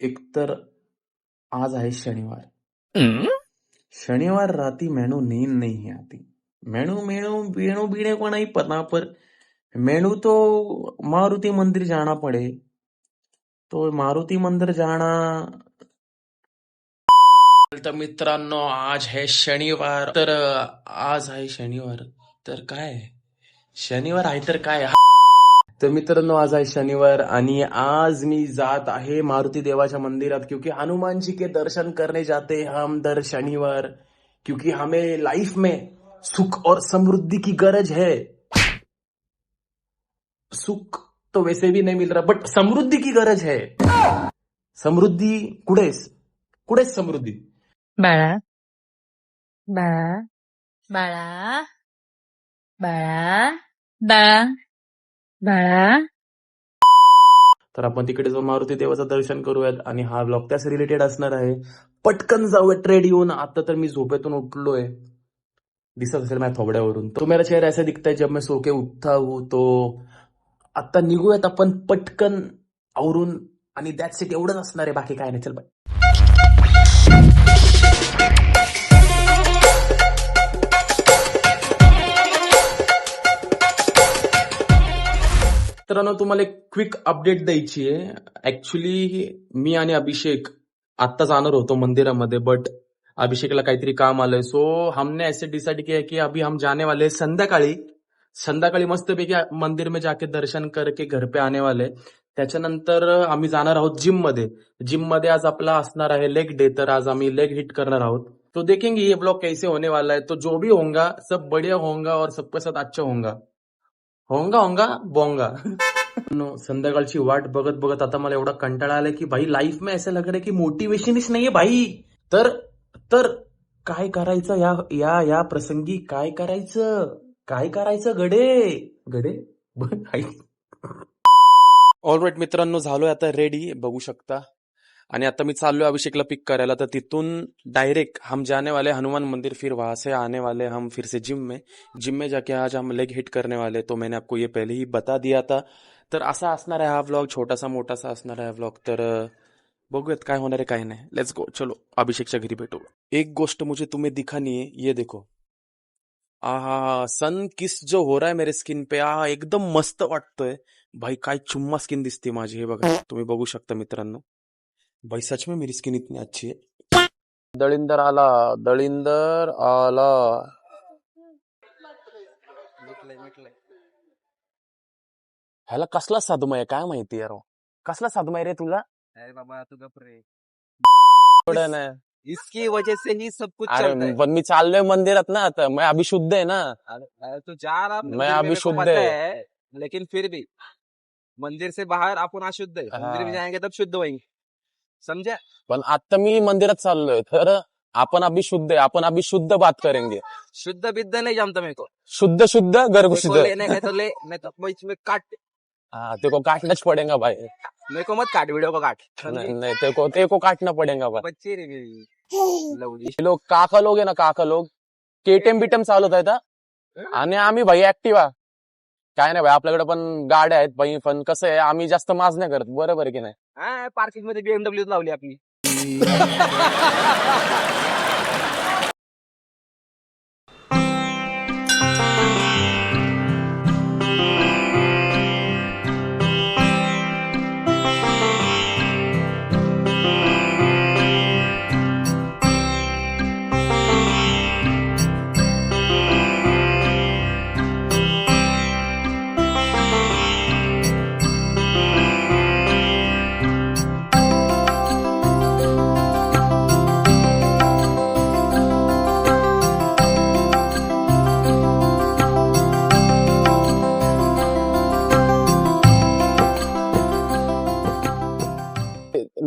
एकतर आज आहे शनिवार. शनिवार राती मैनू नींद नहीं आती मैनू मैनू बेणू बीणे को नहीं पता पर मैनू तो मारुति मंदिर जाना पड़े. तो मारुति मंदिर जाना तर मित्रांनो आज है शनिवार. तर आज आहे शनिवार. तर काय? शनिवार आहे तर काय? तर मित्रांनो आज आहे शनिवार आणि आज मी जात आहे मारुती देवाच्या मंदिरात क्योंकि हनुमान जी के दर्शन करने जाते हम दर शनिवार क्योंकि हमें लाइफ में सुख और समृद्धि की गरज है। सुख तो वैसे भी नहीं मिल रहा बट समृद्धि की गरज है। समृद्धी कुठेस कुठेच समृद्धी? बाळा बाळा बाळा बाळा बाळा बाळा. तर आपण तिकडे जाऊन मारुती देवाचं दर्शन करूयात आणि हा ब्लॉग त्याच रिलेटेड असणार आहे. पटकन जाऊया ट्रेड येऊन. आता तर मी झोपेतून उठलोय. दिसत असेल माझ्या थोबड्यावरून. तो मेरा चेहरा ऐसा दिखता है जब मैं सोके उठता हूँ तो आता निघूयात आपण पटकन आवरून आणि दॅट्स इट एवढंच असणार आहे. बाकी काय नाही. चल बाय. मित्रांनो तुम्हाला एक क्विक अपडेट द्यायची आहे. ऍक्च्युली मी आणि अभिषेक आत्ता जाणार होतो मंदिरामध्ये बट अभिषेकला काहीतरी काम आलंय. सो हमने ऐसे डिसाइड किया की अभी हम जाने वाले संध्याकाळी. संध्याकाळी मस्तपैकी मंदिर में जाके दर्शन करके घर पे आने वाले त्याच्यानंतर आम्ही जाणार आहोत जिममध्ये जिममध्ये आज आपला असणार आहे लेग डे तर आज आम्ही लेग हिट करणार आहोत. तो देखेंगे ये ब्लॉग कैसे होने वाला है. तो जो भी होगा सब बढ़िया होगा और सबके साथ अच्छा होगा होंगा होंगा बोंगा। नो, संध्याकाळची वाट बघत बघत आता मला एवढा कंटाळा आलाय की भाई लाईफ में ऐसा लग रहा है की मोटिवेशनच नाहीये भाई. तर तर काय करायचं या या या प्रसंगी? काय करायचं? काय करायचं गडे? गडे? ऑलराईट मित्रांनो झालोय आता रेडी बघू शकता. आणि आता मी चाललोय अभिषेकला पिक करायला. तर तिथून डायरेक्ट हम जाने वाले, हनुमान मंदिर फिर वहाँ से आने वाले, हम फिर से जिम में. जिम में जाके आज हम लेग हिट करने वाले. तो मैंने आपको ये पहले ही बता दिया था. तर असा असणार आहे हा व्लॉग छोटासा मोठासा असणार आहे व्लॉग तर बघूयात काय होणार आहे, काय नाही. लेट्स गो चलो, अभिषेकच्या घरी भेटू. एक गोष्ट मुझे तुम्हें दिखा नहीं है ये देखो. आहा सन किस जो हो रहा है मेरे स्किन पे आ एकदम मस्त वाटतोय. भाई, काय चुम्मा स्किन दिसते माझी. हे बघा, तुम्ही बघू शकता मित्रांनो. भाई सच में मेरी स्किन इतनी अच्छी है। दलिंदर आला दलिंदर आला। ह्याला कसला साधुमय काय माहिती यार कसला साधुमय रे तुला? अरे बाबा तू गप रे. थोडं नाही इसकी वजह से ही सब कुछ अरे चलता है. पण मी चाललोय मंदिरात ना आता मैं अभी शुद्ध है ना. तू जा रहा मैं अभी शुद्ध है। है लेकिन फिर भी मंदिर से बाहर अपन अशुद्ध है. मंदिर में हाँ। जाएँगे तब शुद्ध होंगे समझे पण आता मी मंदिरात चाललोय तर आपण अभी शुद्ध आहे आपण अभी शुद्ध बात करेंगे. शुद्ध बिद्ध नहीं जानता मेरे को शुद्ध शुद्ध गर्भ मेरे को शुद्ध लेने का तो ले नहीं तो में काट. हाँ तेरे को काटना पड़ेगा भाई मेरे को मत काट वीडियो को काट. नहीं नहीं तेरे को तेरे को काटना पड़ेगा भाई बच्चे रे लवली लोक काका लोक आहे ना काका लोक. केटीएम बिटम चालवत आहेत हा. आणि आम्ही भाई ऍक्टिवा काय नाही भाई आपल्याकडे पण गाड्या आहेत भाई पण कसं आहे आम्ही जास्त माज नाही करत बरोबर आहे की नाही? हा पार्किंगमध्ये बीएमडब्ल्यू लावली आपली.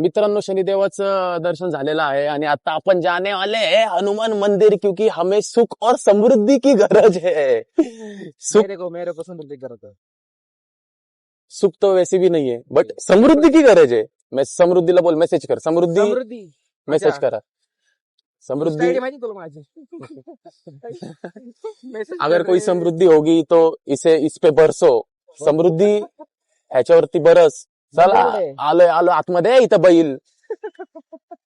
मित्रांनो शनिदेवाचं दर्शन झालेलं आहे आणि आता आपण जाने वाले हनुमान मंदिर क्योंकि हमें सुख और समृद्धि की गरज है. सुख मेरे को मेरे को समृद्धि करत है. सुख तो वैसे भी नहीं है बट समृद्धि की गरज है। मैं समृद्धीला बोल मेसेज कर। समृद्धी मेसेज. करा। समृद्धि अगर कोई. समृद्धी होगी तो इसे इस पे बरसो। समृद्धी ह्याच्यावरती बरस। चला? आलोय आलो आतमध्ये इथं बैल.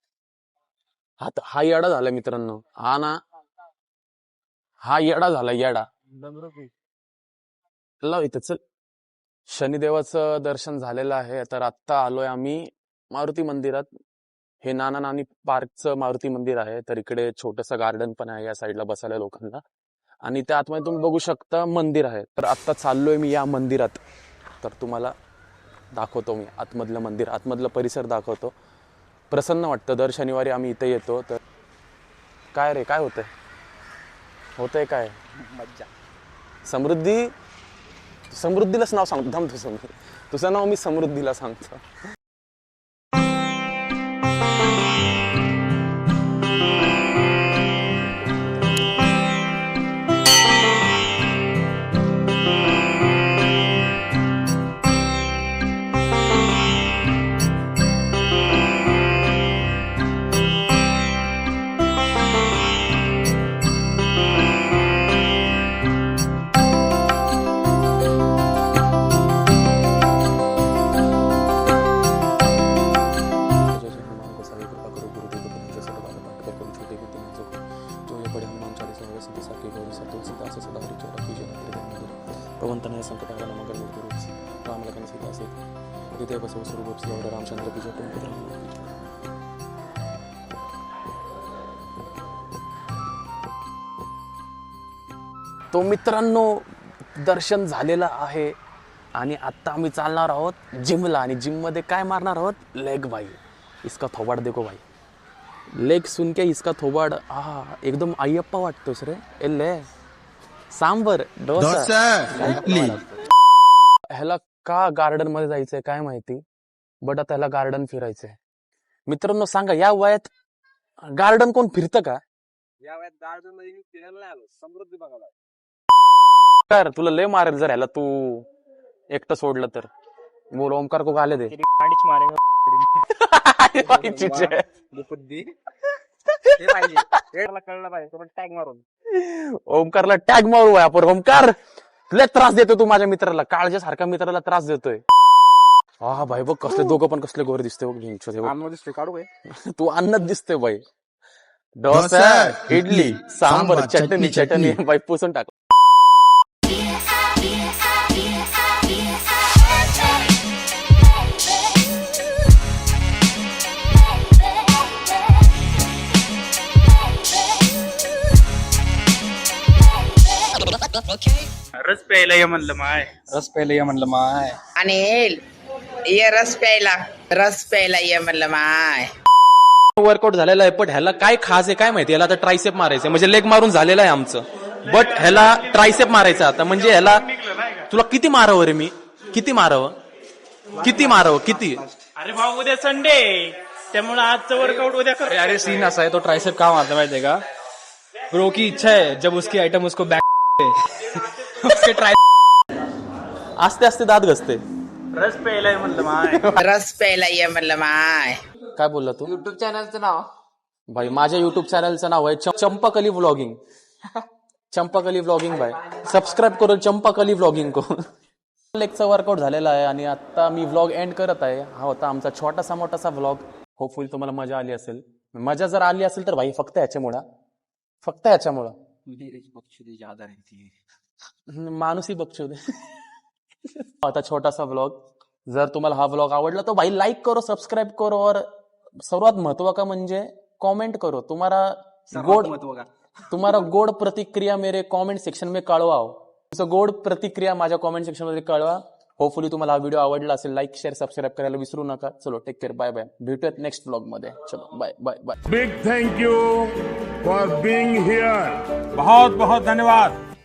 हा हा येडा झाला मित्रांनो. हा ना हा येडा झाला येडा. लाव इथं चल. शनिदेवाचं दर्शन झालेलं आहे. तर आत्ता आलोय आम्ही मारुती मंदिरात. हे नाना नानी पार्कचं मारुती मंदिर आहे. तर इकडे छोटस गार्डन पण आहे या साईडला बसायला लोकांना. आणि त्या आतमध्ये तुम्ही बघू शकता मंदिर आहे. तर आत्ता चाललोय मी या मंदिरात. तर तुम्हाला दाखवतो मी आतमधलं मंदिर आतमधलं परिसर दाखवतो. प्रसन्न वाटतं दर शनिवारी आम्ही इथे येतो तर काय रे काय होतंय? होतंय काय? मज्जा. समृद्धी समृद्धीलाच नाव सांगतो थांब तुझं मी तुझं नाव मी समृद्धीला सांगतो. तो मित्रांनो दर्शन झालेलं आहे. आणि आत्ता आम्ही चालणार आहोत जिमला. आणि जिममध्ये काय मारणार आहोत? लेग भाई इसका थोबाड देखो भाई. लेग सुन के इसका थोबाड. हा एकदम अय्यप्पा वाटतोस रे. एल्ले सांबर डोसा. ह्याला का गार्डनमध्ये जायचंय काय माहिती? बट आता ह्याला गार्डन फिरायचंय. मित्रांनो सांगा या वयात गार्डन कोण फिरतं का? या वयात गार्डनमध्ये मी फिरायला नाही आलो. समृद्धी बघायला कर तुला लय मारेल जर ह्याला तू. एकटं सोडलं तर. बोल ओमकार को गाले दे. कळलं पाहिजे टॅग मारून. ओमकारला टॅग मारू वय आपण ओमकार लय त्रास देतो तू माझ्या मित्राला. काळजासारखा मित्राला त्रास देतोय. हा भाई बघ कसले दोघं पण कसले गोरे दिसते बघ दिसतोय काढू काय? तू अन्नच दिसते बाई. डोसा इडली सांबर चटणी. चटणी. बाई पुसून टाक. रस प्यायला ये म्हणलं माय. रस प्यायला ये म्हणलं माय. अनिल ये रस प्यायला. रस प्यायला ये म्हणलं माय. वर्कआउट झालेला आहे पण ह्याला काय खास आहे काय माहिती? ह्याला आता ट्रायसेप मारायचं म्हणजे लेग मारून झालेलं आहे आमचं. बट ह्याला ट्रायसेप मारायचं आता. म्हणजे ह्याला तुला किती मारावं रे मी? किती मारावं? किती मारावं? किती? अरे भाऊ उद्या संडे त्यामुळे आजचं वर्कआउट उद्या कर. अरे सीन असा आहे तो ट्रायसेप का मारता माहितीये का? ब्रो की इच्छा है जब उसकी आइटम उसको बैक उसके ट्राई आस्ते आस्ते दात घसते. रस प्यायला ये म्हणलं माय. रस प्यायला ये म्हणलं माय. काय बोलला तू? युट्यूब चॅनलचं नाव. भाई माझ्या युट्यूब चॅनलचं नाव आहे च- चंपाकली व्लॉगिंग चंपाकली व्लॉगिंग भाई. सबस्क्राईब करून चंपाकली व्लॉगिंग को. लेगचा वर्कआउट झालेला आहे आणि आता मी व्लॉग एंड करत आहे. हा होता आमचा छोटासा मोठासा व्लॉग होपफुली तुम्हाला मजा आली असेल. मजा जर आली असेल तर भाई फक्त ह्याच्यामुळं फक्त ह्याच्यामुळं हम्म, माणूसही बघतो आता छोटासा व्लॉग जर तुम्हाला हा व्लॉग आवडला तो भाई लाईक करो सबस्क्राईब करो और सर्वात महत्त्व का म्हणजे कमेंट करो. तुम्हारा गोड तुम्हारा गोड प्रतिक्रिया मेरे कमेंट सेक्शन में कळवाओ तुमचं गोड प्रतिक्रिया माझ्या कमेंट सेक्शनमध्ये कळवा. होपफुली तुम्हाला हा व्हिडिओ आवडला असेल लाईक शेअर सबस्क्राईब करायला विसरू नका. चलो टेक केअर बाय बाय भेटूयात नेक्स्ट ब्लॉगमध्ये. चलो bye bye bye Big thank you for being here. बहुत बहुत धन्यवाद.